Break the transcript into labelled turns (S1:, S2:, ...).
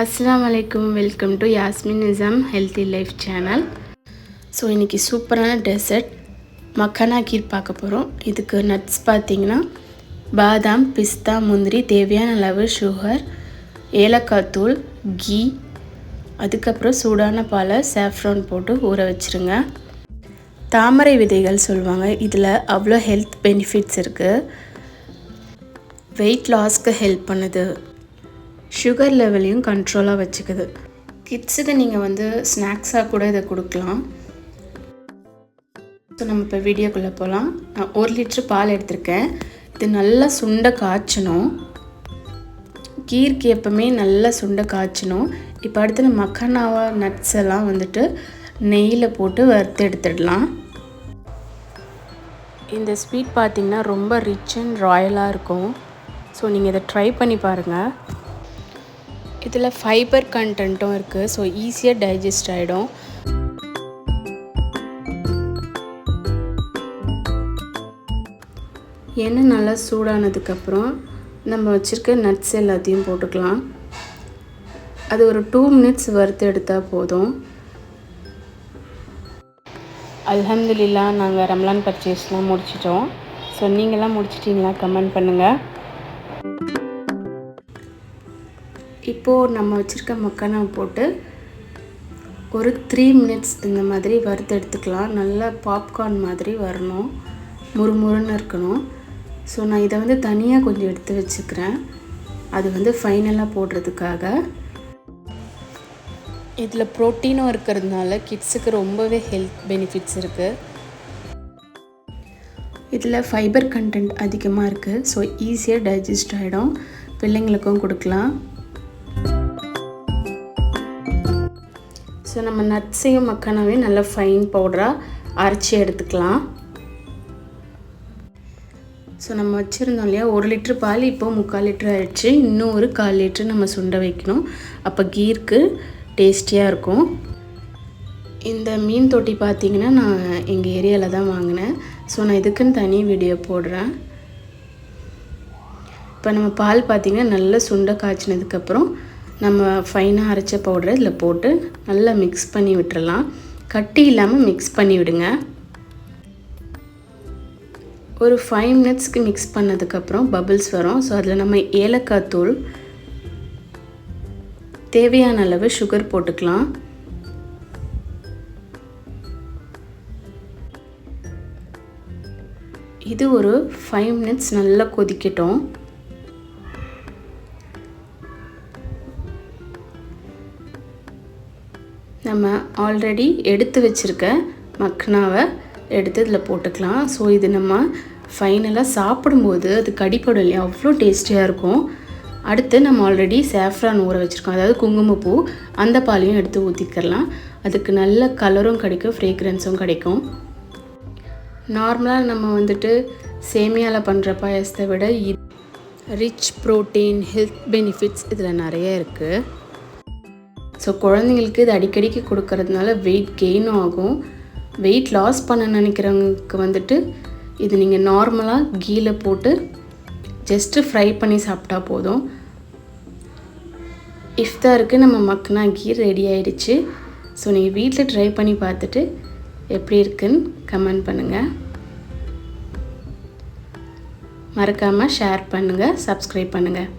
S1: அஸ்லாம் அலைக்கும் welcome to Yasmin Nizam healthy life channel so இன்றைக்கி சூப்பரான டெசர்ட் மக்கானா கீர் பார்க்க போகிறோம் இதுக்கு நட்ஸ் பார்த்திங்கன்னா பாதாம் பிஸ்தா முந்திரி தேவையான அளவு சுகர் ஏலக்காய் தூள் கீ அதுக்கப்புறம் சூடான பாலை சேஃப்ரான் போட்டு ஊற வச்சுருங்க. தாமரை விதைகள் சொல்லுவாங்க. இதில் அவ்வளோ ஹெல்த் பெனிஃபிட்ஸ் இருக்குது வெயிட் லாஸ்க்கு ஹெல்ப் பண்ணுது. சுகர் லெவலையும் கண்ட்ரோலாக வச்சுக்குது. கிட்ஸுக்கு நீங்கள் வந்து ஸ்நாக்ஸாக கூட இதை கொடுக்கலாம். ஸோ நம்ம இப்போ வீடியோக்குள்ளே போகலாம் நான் ஒரு லிட்ரு பால் எடுத்திருக்கேன். இது நல்லா சுண்டை காய்ச்சணும். கீர்க்கு எப்பவுமே நல்லா சுண்டை காய்ச்சணும். இப்போ அடுத்து நம்ம மக்கானாவா நட்ஸ் எல்லாம் வந்துட்டு நெய்யில் போட்டு வறுத்து எடுத்துடலாம். இந்த ஸ்வீட் பார்த்திங்கன்னா ரொம்ப ரிச் அண்ட் ராயலாக இருக்கும். ஸோ நீங்கள் இதை ட்ரை பண்ணி பாருங்கள் இதில் ஃபைபர் கண்டென்ட்டும் இருக்குது ஸோ ஈஸியாக டைஜஸ்ட் ஆகிடும் எண்ணெய் நல்லா சூடானதுக்கப்புறம் நம்ம வச்சுருக்க நட்ஸ் எல்லாத்தையும் போட்டுக்கலாம். அது ஒரு டூ மினிட்ஸ் வறுத்து எடுத்தால் போதும். அல்ஹம்துலில்லா நாங்கள் ரம்லான் பர்ச்சேஸ்லாம் முடிச்சிட்டோம். ஸோ நீங்களாம் முடிச்சிட்டிங்களா? கமெண்ட் பண்ணுங்கள் இப்போது நம்ம வச்சுருக்க மக்கானா போட்டு ஒரு த்ரீ மினிட்ஸ் இந்த மாதிரி வறுத்து எடுத்துக்கலாம். நல்லா பாப்கார்ன் மாதிரி வரணும். முறுமுறுன்னு இருக்கணும். ஸோ நான் இதை வந்து தனியாக கொஞ்சம் எடுத்து வச்சுக்கிறேன். அது வந்து ஃபைனலாக போடுறதுக்காக. இதில் ப்ரோட்டீனும் இருக்கிறதுனால கிட்ஸுக்கு ரொம்பவே ஹெல்த் பெனிஃபிட்ஸ் இருக்குது இதில் ஃபைபர் கண்டென்ட் அதிகமாக இருக்குது ஸோ ஈஸியாக டைஜஸ்ட் ஆகிடும் பிள்ளைங்களுக்கும் கொடுக்கலாம். ஸோ நம்ம நட்ஸையும் மக்கானாவே நல்லா ஃபைன் பவுடராக அரைச்சி எடுத்துக்கலாம். ஸோ நம்ம வச்சுருந்தோம் இல்லையா ஒரு லிட்ரு பால் இப்போ முக்கால் லிட்ரு ஆயிடுச்சு. இன்னும் ஒரு கால் லிட்ரு நம்ம சுண்ட வைக்கணும். அப்போ கீருக்கு டேஸ்டியாக இருக்கும். இந்த மீன் தொட்டி பார்த்திங்கன்னா நான் எங்கள் ஏரியாவில் தான் வாங்கினேன். ஸோ நான் இதுக்குன்னு தனி வீடியோ போடுறேன். இப்போ நம்ம பால் பார்த்திங்கன்னா நல்லா சுண்டை காய்ச்சினதுக்கப்புறம் நம்ம ஃபைனாக அரைச்ச பவுடரை இதில் போட்டு நல்லா மிக்ஸ் பண்ணி விட்டுறலாம். கட்டி இல்லாமல் மிக்ஸ் பண்ணி விடுங்க. ஒரு ஃபைவ் மினிட்ஸ்க்கு மிக்ஸ் பண்ணதுக்கப்புறம் பபிள்ஸ் வரும். ஸோ அதில் நம்ம ஏலக்காய் தூள் தேவையான அளவு சுகர் போட்டுக்கலாம். இது ஒரு ஃபைவ் மினிட்ஸ் நல்லா கொதிக்கட்டும். நம்ம ஆல்ரெடி எடுத்து வச்சுருக்க மக்னாவை எடுத்து இதில் போட்டுக்கலாம். ஸோ இது நம்ம ஃபைனலாக சாப்பிடும்போது அது கடிப்படும் இல்லையா? அவ்வளோ டேஸ்டியாக இருக்கும். அடுத்து நம்ம ஆல்ரெடி சேஃப்ரான் ஊற வச்சுருக்கோம். அதாவது குங்குமப்பூ அந்த பாலையும் எடுத்து ஊற்றிக்கலாம் அதுக்கு நல்ல கலரும் கிடைக்கும் ஃப்ரேக்ரன்ஸும் கிடைக்கும். நார்மலாக நம்ம வந்துட்டு சேமியாவில் பண்ணுற பாயசத்தை விட ரிச் ப்ரோட்டீன் ஹெல்த் பெனிஃபிட்ஸ் இதில் நிறைய இருக்குது ஸோ குழந்தைங்களுக்கு இது அடிக்கடிக்கு கொடுக்கறதுனால வெயிட் கெயினும் ஆகும். வெயிட் லாஸ் பண்ண நினைக்கிறவங்களுக்கு வந்துட்டு இது நீங்கள் நார்மலாக கீயில் போட்டு ஜஸ்ட்டு ஃப்ரை பண்ணி சாப்பிட்டா போதும். இஃப்தாருக்கு நம்ம மக்னா கீ ரெடி ஆயிடுச்சு. ஸோ நீங்கள் வீட்டில் ட்ரை பண்ணி பார்த்துட்டு எப்படி இருக்குன்னு கமெண்ட் பண்ணுங்கள் மறக்காமல் ஷேர் பண்ணுங்கள் சப்ஸ்கிரைப் பண்ணுங்கள்